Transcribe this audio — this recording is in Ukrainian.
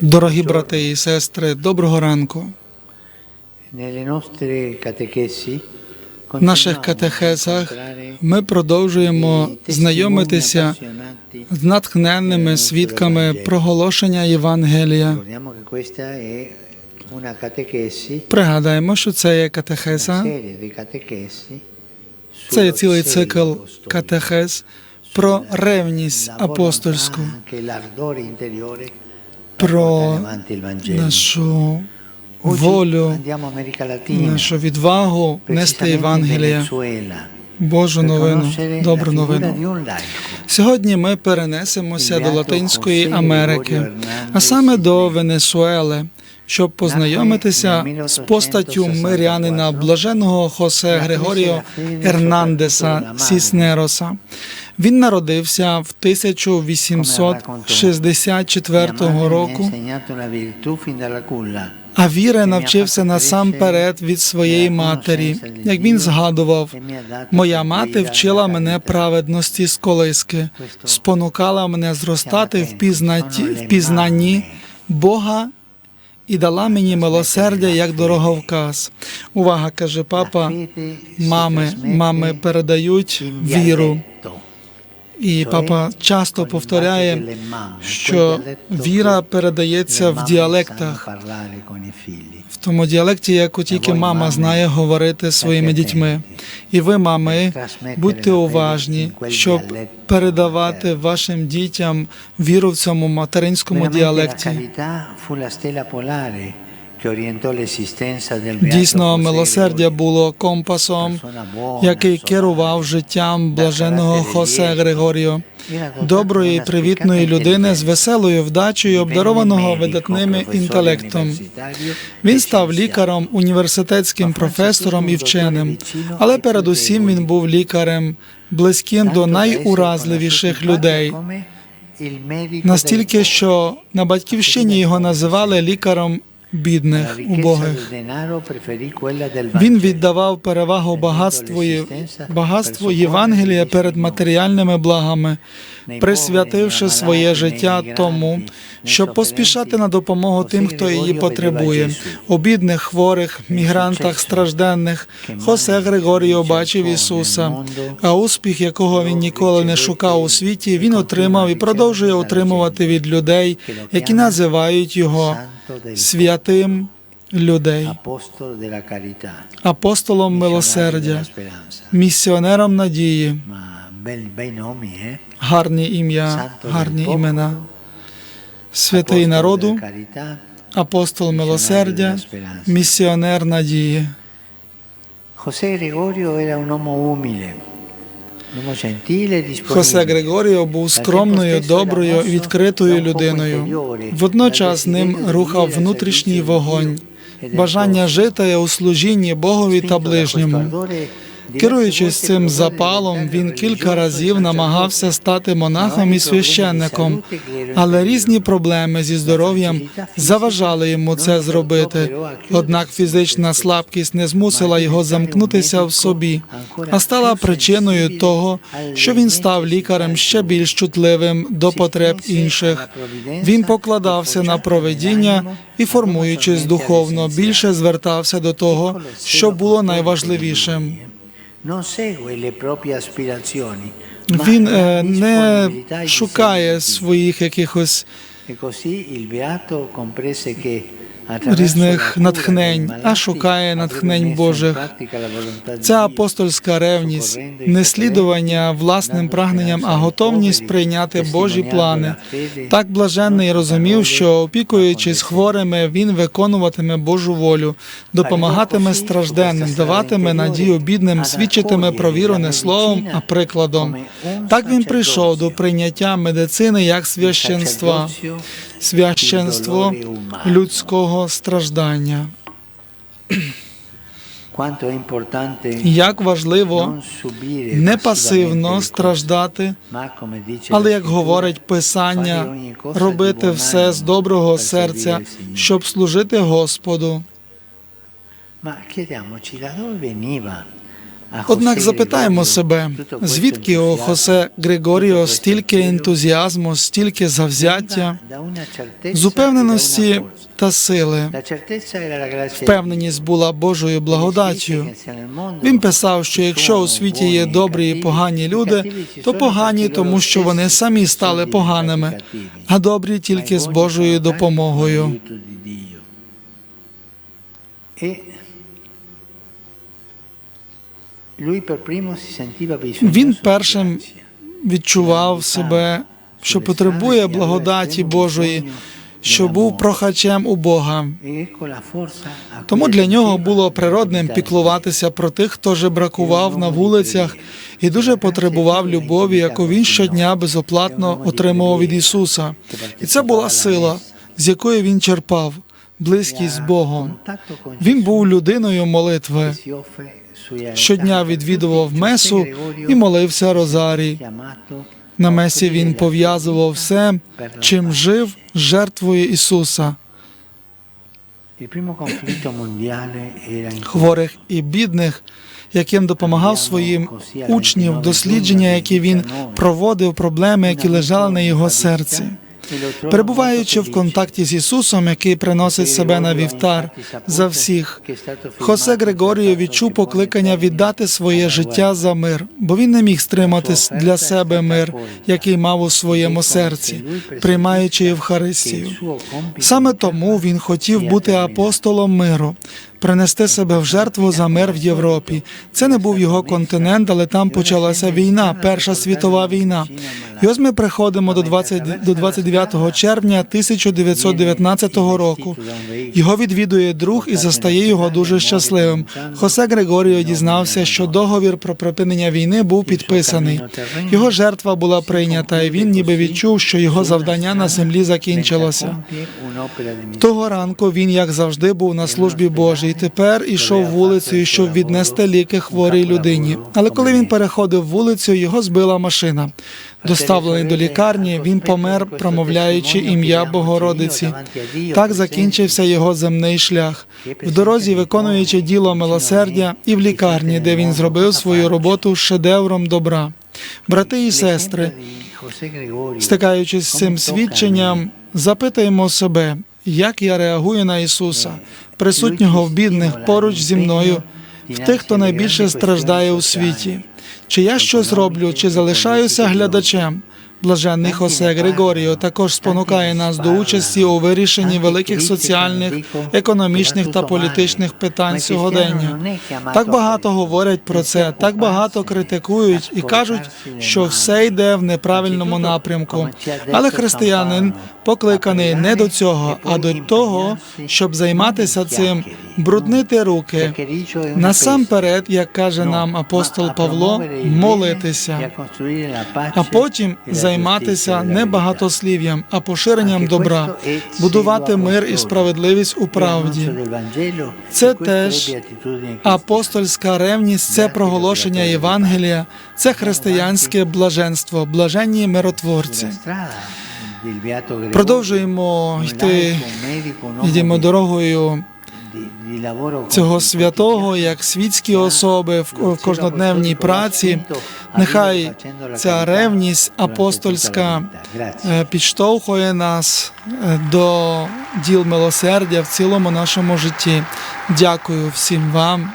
Дорогі брати і сестри, доброго ранку. В наших катехезах ми продовжуємо знайомитися з натхненними свідками проголошення Євангелія. Пригадаємо, що це є катехеза, catechesi це є цілий цикл катехез про ревність апостольську, про нашу волю, нашу відвагу нести Євангелія, Божу новину, добру новину. Сьогодні ми перенесемося до Латинської Америки, а саме до Венесуели, щоб познайомитися з постаттю мирянина блаженого Хосе Григоріо Ернандеса Сіснероса. Він народився в 1864 року, а віри навчився насамперед від своєї матері. Як він згадував, Моя мати вчила мене праведності з колиски, спонукала мене зростати в пізнанні, Бога і дала мені милосердя як дороговказ. Увага, каже папа, мами, мами передають віру. І папа часто повторяє, що віра передається в діалектах, в тому діалекті, яку тільки мама знає говорити своїми дітьми. І ви, мами, будьте уважні, щоб передавати вашим дітям віру в цьому материнському діалекті. Дійсно, милосердя було компасом, який керував життям блаженого Хосе Григоріо, доброї привітної людини з веселою вдачею, обдарованого видатним інтелектом. Він став лікарем, університетським професором і вченим, але передусім він був лікарем, близьким до найуразливіших людей. Настільки, що на батьківщині його називали лікарем бідних, убогих. Він віддавав перевагу багатству, багатству Євангелія перед матеріальними благами, присвятивши своє життя тому, щоб поспішати на допомогу тим, хто її потребує. У бідних, хворих, мігрантах, стражденних. Хосе Григоріо бачив Ісуса, а успіх, якого він ніколи не шукав у світі, він отримав і продовжує отримувати від людей, які називають його святим людей, апостолом милосердя, місіонером надії, eh? гарні ім'я, гарні імена, святий народу, апостол милосердя, місіонер надії. José Gregorio era un Хосе Григоріо був скромною, доброю відкритою людиною. Водночас ним рухав внутрішній вогонь, бажання жити у служінні Богові та ближньому. Керуючись цим запалом, він кілька разів намагався стати монахом і священником, але різні проблеми зі здоров'ям заважали йому це зробити. Однак фізична слабкість не змусила його замкнутися в собі, а стала причиною того, що він став лікарем ще більш чутливим до потреб інших. Він покладався на проведіння і, формуючись духовно, більше звертався до того, що було найважливішим. Він е, не e шукає своїх якихось Різних натхнень, а шукає натхнень Божих. Ця апостольська ревність, не слідування власним прагненням, а готовність прийняти Божі плани. Так блаженний розумів, що опікуючись хворими, він виконуватиме Божу волю, допомагатиме стражденним, даватиме надію бідним, свідчитиме про віру не словом, а прикладом. Так він прийшов до прийняття медицини як священства, священство людського страждання. Як важливо не пасивно страждати, але як говорить Писання, робити все з доброго серця, щоб служити Господу. Однак запитаємо себе, звідки у Хосе Григоріо стільки ентузіазму, стільки завзяття, з упевненості та сили. Впевненість була Божою благодаттю. Він писав, що якщо у світі є добрі і погані люди, то погані, тому що вони самі стали поганими, а добрі тільки з Божою допомогою. Він першим Відчував себе, що потребує благодаті Божої, що був прохачем у Бога. Тому для нього було природним піклуватися про тих, хто жебракував на вулицях і дуже потребував любові, яку він щодня безоплатно отримував від Ісуса. І це була сила, з якої він черпав близькість з Богом. Він був людиною молитви. Щодня відвідував месу і молився Розарій. На месі він пов'язував все, чим жив жертвою Ісуса, хворих і бідних, яким допомагав своїм учнів, дослідження, які він проводив, проблеми, які лежали на його серці. Перебуваючи в контакті з Ісусом, який приносить себе на вівтар за всіх, Хосе Григоріо відчув покликання віддати своє життя за мир, бо він не міг стримати для себе мир, який мав у своєму серці, приймаючи Євхаристію. Саме тому він хотів бути апостолом миру, принести себе в жертву за мир в Європі. Це не був його континент, але там почалася війна, Перша світова війна. І ось ми приходимо до 20, до 29 червня 1919 року. Його відвідує друг і застає його дуже щасливим. Хосе Григоріо дізнався, що договір про припинення війни був підписаний. Його жертва була прийнята, і він ніби відчув, що його завдання на землі закінчилося. Того ранку він, як завжди, був на службі Божій. Тепер ішов вулицею, щоб віднести ліки хворій людині. Але коли він переходив вулицю, його збила машина. Доставлений до лікарні, він помер, промовляючи ім'я Богородиці. Так закінчився його земний шлях. В дорозі, виконуючи діло милосердя, і в лікарні, де він зробив свою роботу шедевром добра. Брати і сестри, стикаючись з цим свідченням, запитаємо себе, як я реагую на Ісуса, присутнього в бідних поруч зі мною, в тих, хто найбільше страждає у світі. Чи я щось роблю, чи залишаюся глядачем? Блаженний Хосе Григоріо також спонукає нас до участі у вирішенні великих соціальних, економічних та політичних питань сьогодення. Так багато говорять про це, так багато критикують і кажуть, що все йде в неправильному напрямку. Але християнин покликаний не до цього, а до того, щоб займатися цим, бруднити руки. Насамперед, як каже нам апостол Павло, молитися, а потім займатися не багатослів'ям, а поширенням добра, будувати мир і справедливість у правді. Це теж апостольська ревність, це проголошення Євангелія, це християнське блаженство, блаженні миротворці. Продовжуємо йти, йдемо дорогою цього святого, як світські особи в кожнодневній праці. Нехай ця ревність апостольська е, підштовхує нас е, до діл милосердя в цілому нашому житті. Дякую всім вам.